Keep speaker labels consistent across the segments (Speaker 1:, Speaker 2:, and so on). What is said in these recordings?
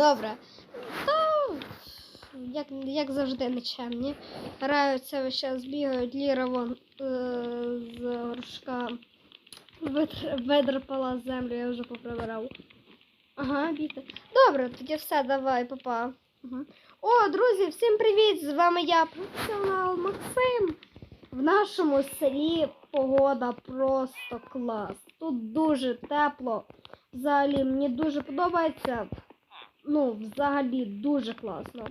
Speaker 1: Добре. То, як, як завжди, нечемні. Граються весь час, бігають, Ліра вон е, з горшка видерпала землю, я вже поприбирав. Ага, бійте. Добре, тоді все, давай, папа. Угу. О, друзі, всім привіт! З вами я, професіонал Максим. В нашому селі погода просто клас. Тут дуже тепло. Взагалі, мені дуже подобається. Ну, взагалі, дуже класно.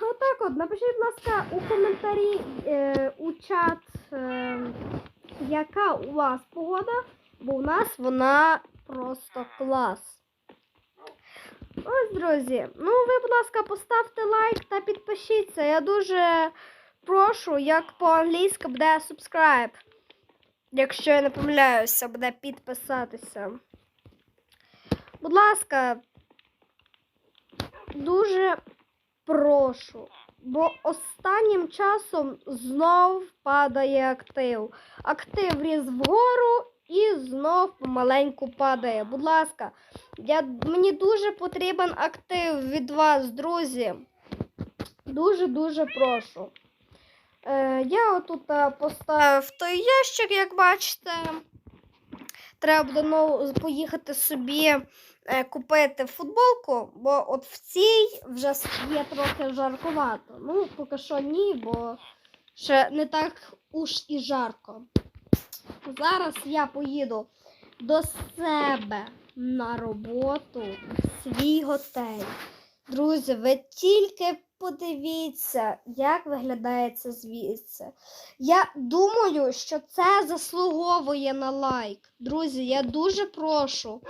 Speaker 1: Отак от, напишіть, будь ласка, у коментарі е, у чат, е, яка у вас погода, бо у нас вона просто клас. Ось, друзі. Ну, ви, будь ласка, поставте лайк та підпишіться. Я дуже прошу, як по-англійськи буде subscribe. Якщо я не помиляюся, буде підписатися. Будь ласка, дуже прошу. Бо останнім часом знов падає актив. Актив ріс вгору і знов помаленьку падає. Будь ласка, я, мені дуже потрібен актив від вас, друзі. Дуже-дуже прошу. Е, я отут е, поставив той ящик, як бачите. Треба буде поїхати собі купити футболку, бо от в цій вже є трохи жаркувато. Ну, поки що ні, бо ще не так уж і жарко. Зараз я поїду до себе на роботу в свій готель. Друзі, ви тільки подивіться, як виглядає це звідси. Я думаю, що це заслуговує на лайк. Друзі, я дуже прошу.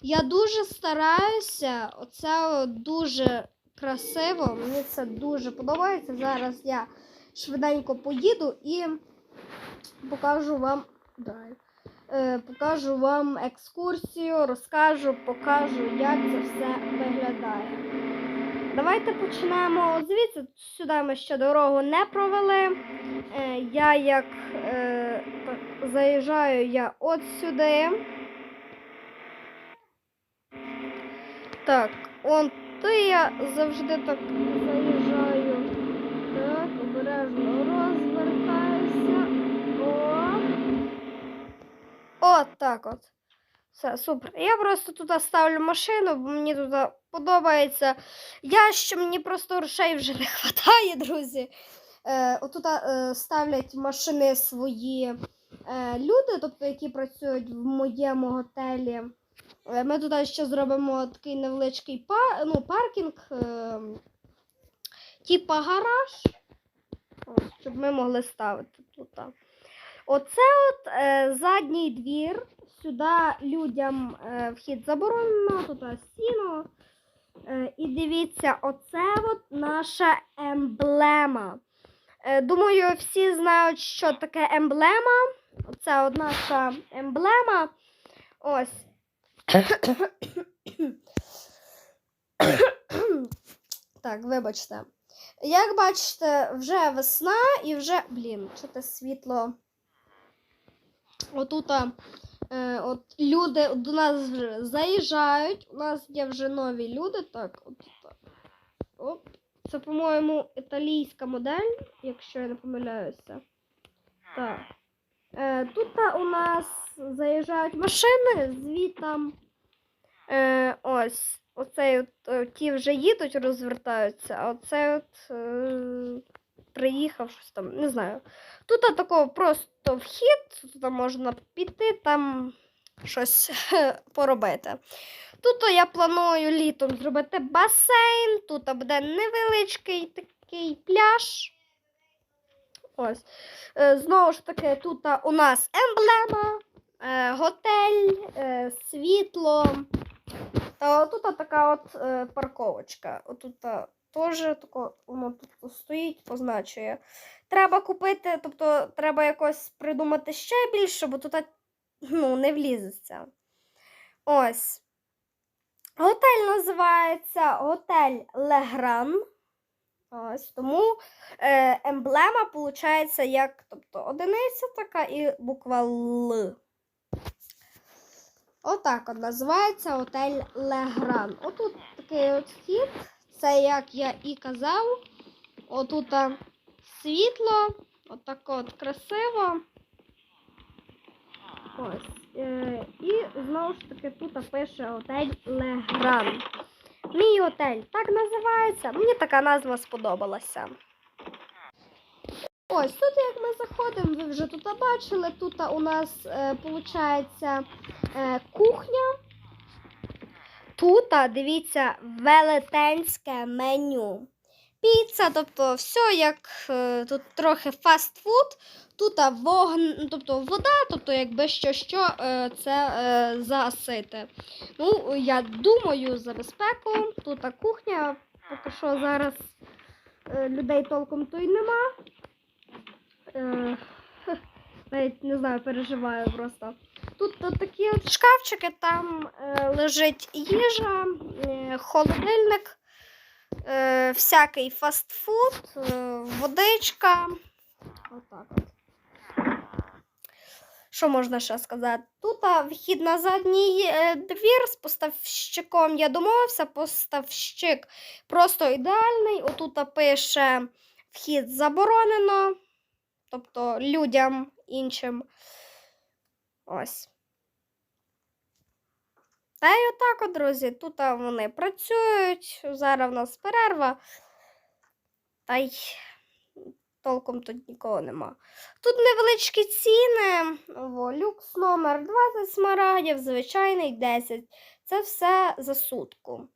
Speaker 1: Я дуже стараюся. Оце дуже красиво. Мені це дуже подобається. Зараз я швиденько поїду і покажу вам. Дай. Е, покажу вам екскурсію, розкажу, покажу, як це все виглядає. Давайте почнемо звідси. Сюди ми ще дорогу не провели. Е, я як е, так, заїжджаю я от сюди. Так, он ти я завжди так заїжджаю. Так, обережно розвертаюся. О. От так от. Все, супер. Я просто тут ставлю машину, бо мені тут подобається. Я що мені просто грошей вже не вистачає, друзі. Е, отут е, ставлять машини свої е, люди, тобто які працюють в моєму готелі. Е, ми тут ще зробимо такий невеличкий па, ну, паркінг, е, типа гараж, щоб ми могли ставити тут. Оце от е, задній двір. Сюди людям е, вхід заборонено, тут стіну. Е, і дивіться, оце от наша емблема. Е, думаю, всі знають, що таке емблема. Оце от наша емблема. Ось. так, вибачте. Як бачите, вже весна і вже. Блін, що те світло. Отут е, от люди до нас вже заїжджають. У нас є вже нові люди. Так, от так. Оп. Це, по-моєму, італійська модель, якщо я не помиляюся. Так. Е, тут у нас заїжджають машини звітом. Е, ось. Оцей от, е, ті вже їдуть, розвертаються, а оцей от е, приїхав там, не знаю. Тут такого просто вхід, тут можна піти, там щось поробити. Тут я планую літом зробити басейн, тут буде невеличкий такий пляж. Ось. Е, Знову ж таки, тут у нас емблема, е, готель, е, світло. Та тут така от парковочка. Отут теж тако, воно тут стоїть, позначує. Треба купити, тобто треба якось придумати ще більше, бо тут ну, не влізеться. Ось. Готель називається Готель Легран. Ось тому е, емблема виходить як тобто, одиниця така і буква Л. Отак от називається готель Легран. Отут такий от вхід. Це як я і казав. Отут світло, отак от красиво. Ось. Е, і знову ж таки тут пише готель Легран. Мій готель так називається. Мені така назва сподобалася. Ось тут, як ми заходимо, ви вже тут бачили. Тут у нас виходить е, кухня. Тут, дивіться, велетенське меню. Піца, тобто все як е, тут трохи фастфуд. Тут вогн, ну, тобто вода, тобто якби що що е, це е, загасити. Ну, я думаю, за безпеку. Тут кухня, поки що зараз людей толком то й нема. Навіть не знаю, переживаю просто. Тут такі от шкафчики, там е, лежить їжа, е, холодильник, е, всякий фастфуд, е, водичка. Отак от. Що можна ще сказати? Тут вхід на задній е, двір з поставщиком. Я домовився, поставщик просто ідеальний. Отут пише вхід заборонено, тобто людям іншим. Ось. Та й отак, от, друзі, тут вони працюють. Зараз в нас перерва. Та й толком тут нікого нема. Тут невеличкі ціни. О, люкс номер 20 смарагдів, звичайний 10. Це все за сутку.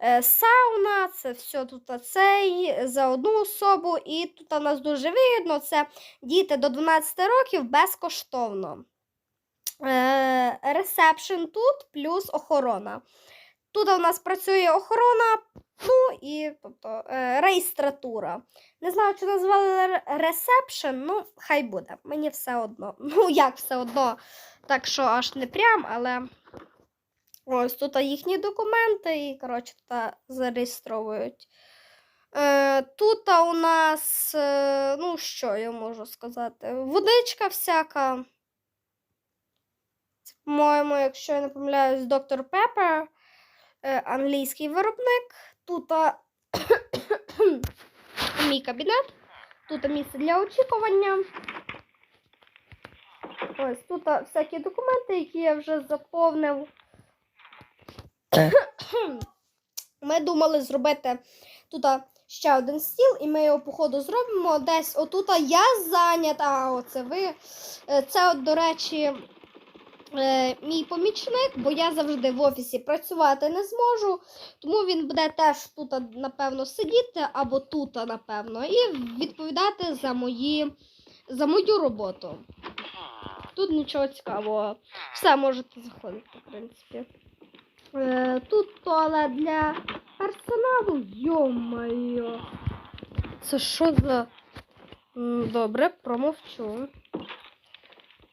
Speaker 1: Е, Сауна, це все тут цей за одну особу. І тут у нас дуже вигідно. Це діти до 12 років безкоштовно. Е, Ресепшн тут плюс охорона. Тут у нас працює охорона, ну і тобто, е, реєстратура. Не знаю, чи назвали ресепшн, ну, хай буде. Мені все одно. Ну, як все одно, так що аж не прям, але ось тут їхні документи і, коротше, тут зареєстровують. Е, тут у нас, ну, що я можу сказати, водичка всяка. Це, по-моєму, якщо я не помиляюсь, доктор Пеппер, е, англійський виробник. Тут мій кабінет. Тут місце для очікування. Ось тут всякі документи, які я вже заповнив. Ми думали зробити тут ще один стіл, і ми його, походу, зробимо десь отут я зайнята, а оце ви. Е, Це, от, до речі, е, мій помічник, бо я завжди в офісі працювати не зможу. Тому він буде теж тут, напевно, сидіти або тут, напевно, і відповідати за мої за мою роботу. Тут нічого цікавого. Все можете заходити, в принципі. Е, тут туалет для персоналу. Йо-моє. Це що за. Добре, промовчу.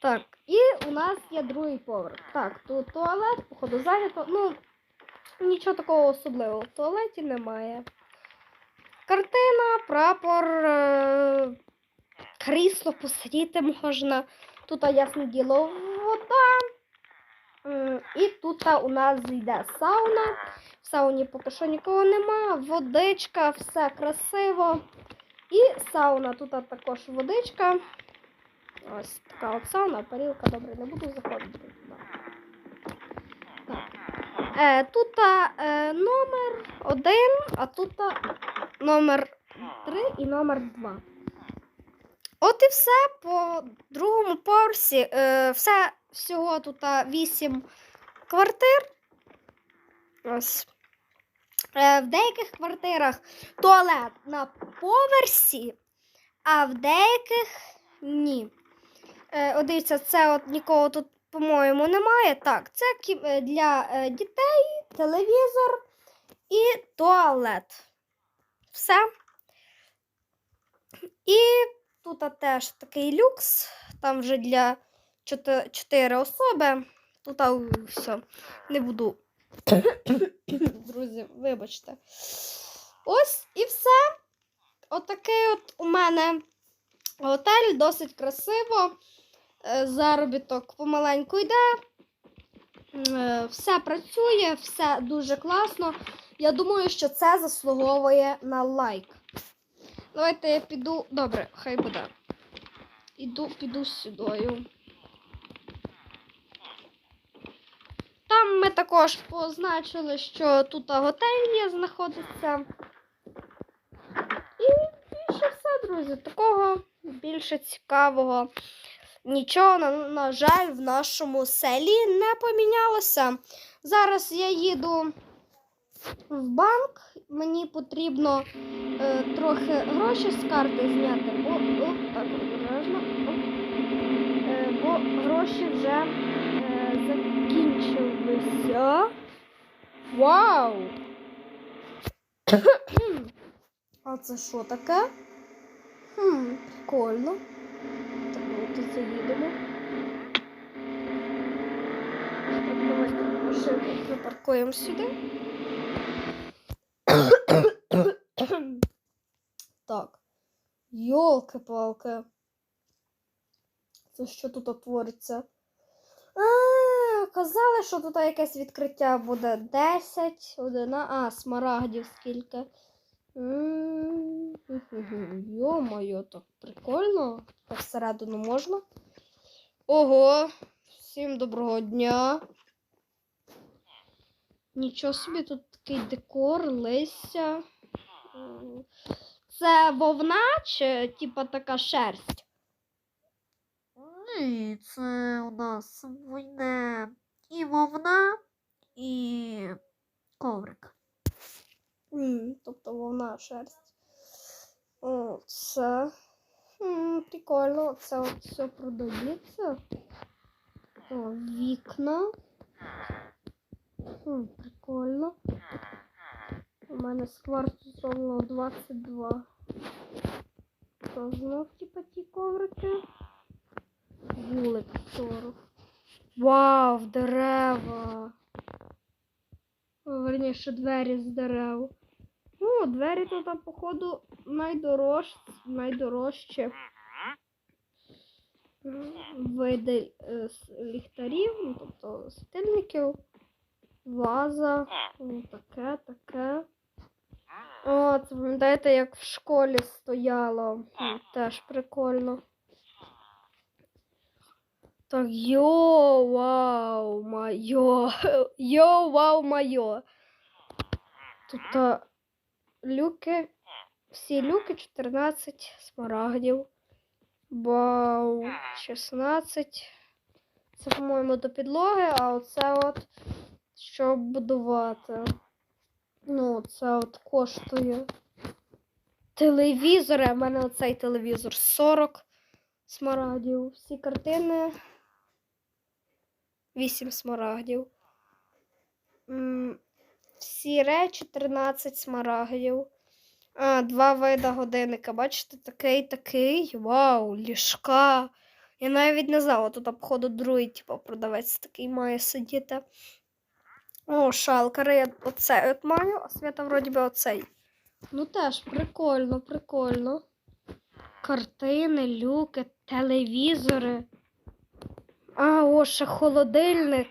Speaker 1: Так, і у нас є другий поверх. Так, тут туалет, походу, зайнято. Ну, нічого такого особливого в туалеті немає. Картина, прапор, е, крісло посидіти можна. Тут, ясне діло, вода. М, І тут у нас йде сауна. В сауні поки що нікого нема. Водичка, все красиво. І сауна. Тут також водичка. Ось така от парілка, добре, не буду заходити. Е, тут е, номер один, а тут номер три і номер два. От і все по другому поверсі. Е, все всього тут а, вісім квартир. Ось. Е, в деяких квартирах туалет на поверсі, а в деяких ні. Е, от дивіться, це от нікого тут, по-моєму, немає. Так, це е, для е, дітей, телевізор і туалет. Все. І тут теж такий люкс. Там вже для чоти- чотири особи. Тут все. Не буду. Друзі, вибачте. Ось і все. Отакий от у мене готель, досить красиво. Е, Заробіток помаленьку йде. Е, Все працює, все дуже класно. Я думаю, що це заслуговує на лайк. Давайте я піду. Добре, хай буде. Іду, піду сюдою. Там ми також позначили, що тут готель є, знаходиться. І більше все, друзі. Такого більше цікавого. Нічого, на, на жаль, в нашому селі не помінялося. Зараз я їду в банк. Мені потрібно е, трохи гроші з карти зняти, бо о, так обережно. Оп. Е, бо гроші вже е, закінчилися. Вау! а це що таке? Хм, прикольно. Тут заїдемо. Машину припаркуємо сюди. так. Йолки-палки. Це що тут твориться? А, казали, що тут якесь відкриття буде 10, 1, а, смарагдів скільки. Йо-моє, так прикольно. Так всередину можна. Ого, всім доброго дня. Нічого собі, тут такий декор, листя. Це вовна чи типа така шерсть?
Speaker 2: Ні, це у нас війне і вовна, і коврик.
Speaker 1: Тобто вовна шерсть. О, це. Прикольно, це от все продається. О, вікна. Хм, прикольно. У мене з кварту зроблено 22. То знов типа ті коврики. Вулик 40. Вау, дерева. Верніше, двері з дерев. Ну, двері тут, походу, найдорож... найдорожчі. М, Види е, ліхтарів, ну, тобто світильників, ваза, ну, таке, таке. О, це пам'ятаєте, як в школі стояло. Теж прикольно. Так, йо, вау, майо. Йо, вау, майо. Тут люки, всі люки 14 смарагдів. Вау, 16. Це, по-моєму, до підлоги, а оце от, щоб будувати. Ну, це от коштує. Телевізори, у мене оцей телевізор 40 смарагдів. Всі картини 8 смарагдів. Речі 13 смарагдів. А, два вида годинника. Бачите, такий, такий. Вау, ліжка. Я навіть не знала, тут, походу, другий, типу, продавець такий має сидіти. О, шалкари, я оцей от маю, а свята вроді би оцей. Ну теж прикольно, прикольно. Картини, люки, телевізори. А, о, ще холодильник.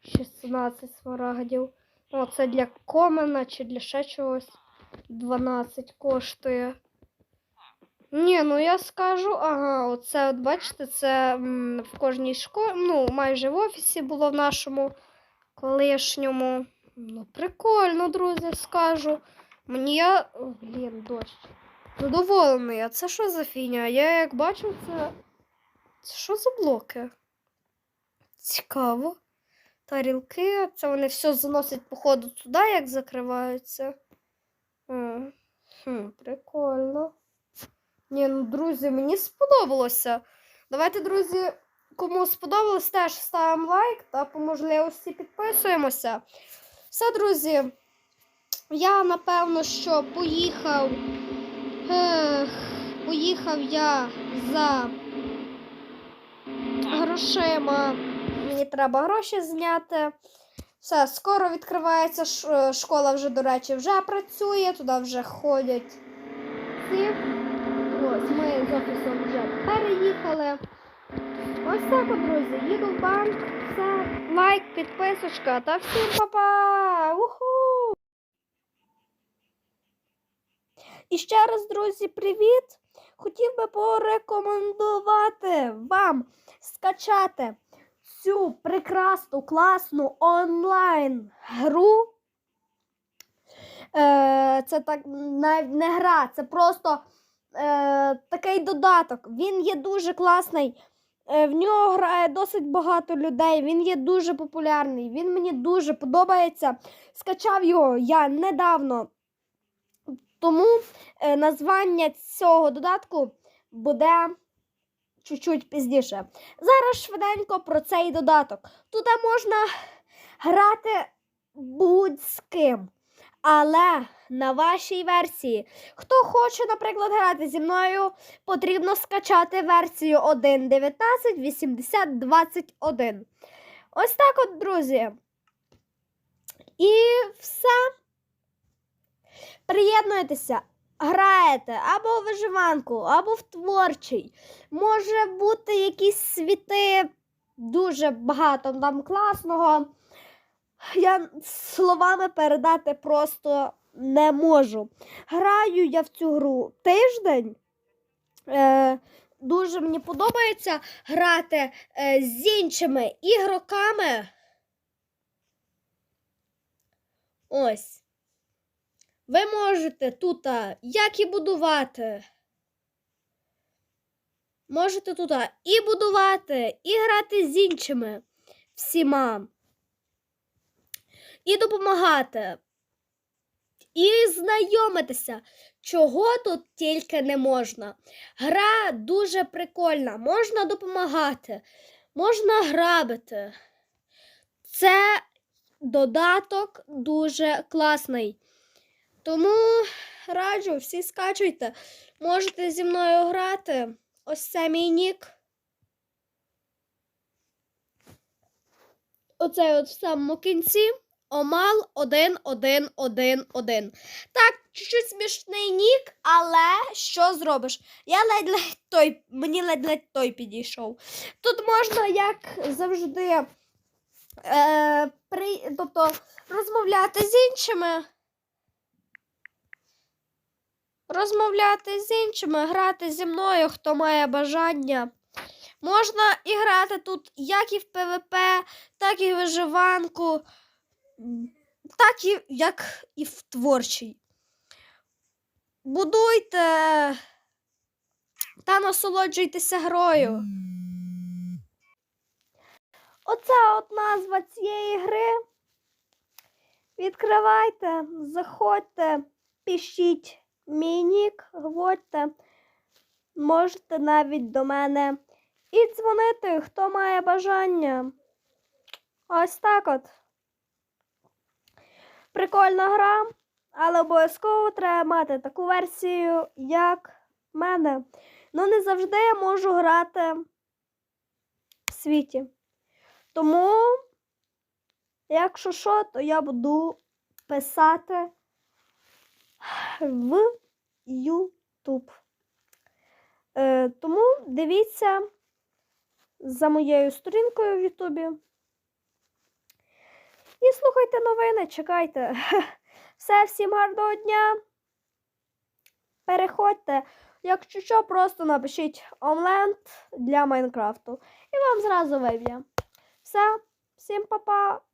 Speaker 1: 16 смарагдів. О, це для комена чи для ще чогось. 12 коштує. Ні, ну я скажу, ага, оце, от бачите, це м, в кожній школі, ну, майже в офісі було в нашому колишньому. Ну, прикольно, друзі, скажу. Мені я. Блін, дощ. Задоволений. А це що за фігня? Я як бачив, це. Це що за блоки? Цікаво. Тарілки, це вони все заносять, походу, туди, як закриваються. М, Хм, прикольно. Ні, ну, друзі, мені сподобалося. Давайте, друзі, кому сподобалось, теж ставимо лайк та по можливості підписуємося. Все, друзі. Я напевно що поїхав. Ех, поїхав я за грошима. Мені треба гроші зняти. Все, скоро відкривається ш- школа вже, до речі, вже працює, туди вже ходять всі. Ось ми з офісом вже переїхали. Ось так, друзі, їду в банк. Все, лайк, підписочка та всім па-па! Уху! І ще раз, друзі, привіт! Хотів би порекомендувати вам скачати цю прекрасну, класну онлайн гру. Е, це так навіть не гра, це просто е, такий додаток. Він є дуже класний. Е, в нього грає досить багато людей. Він є дуже популярний. Він мені дуже подобається. Скачав його я недавно. Тому е, названня цього додатку буде чуть-чуть пізніше. Зараз швиденько про цей додаток. Тут можна грати будь з ким. Але на вашій версії. Хто хоче, наприклад, грати зі мною, потрібно скачати версію 1.19.80.21. Ось так от, друзі. І все. Приєднуйтеся, граєте або в виживанку, або в творчий. Може бути якісь світи дуже багато там класного. Я словами передати просто не можу. Граю я в цю гру тиждень. Е, дуже мені подобається грати е, з іншими ігроками. Ось. Ви можете тут як і будувати. Можете тут і будувати, і грати з іншими всіма. І допомагати. І знайомитися, чого тут тільки не можна. Гра дуже прикольна, можна допомагати, можна грабити. Це додаток дуже класний. Тому раджу, всі скачуйте. Можете зі мною грати. Ось це мій нік. Оцей от в самому кінці. Омал 1111. Так, чуть-чуть смішний нік, але що зробиш? Я ледь-ледь той, мені ледь-ледь той підійшов. Тут можна, як завжди, е, при, тобто, розмовляти з іншими. Розмовляти з іншими, грати зі мною, хто має бажання. Можна і грати тут як і в ПВП, так і в виживанку, так і як і в творчій. Будуйте та насолоджуйтеся грою. Оце от назва цієї гри. Відкривайте, заходьте, пишіть мій нік, говорьте. Можете навіть до мене і дзвонити, хто має бажання. Ось так от. Прикольна гра, але обов'язково треба мати таку версію, як мене. Ну, не завжди я можу грати в світі. Тому, якщо що, то я буду писати в YouTube. Е, тому дивіться за моєю сторінкою в Ютубі. І слухайте новини, чекайте. Все, всім гарного дня. Переходьте. Якщо що, просто напишіть омлент для Майнкрафту. І вам зразу виб'є. Все, всім па-па.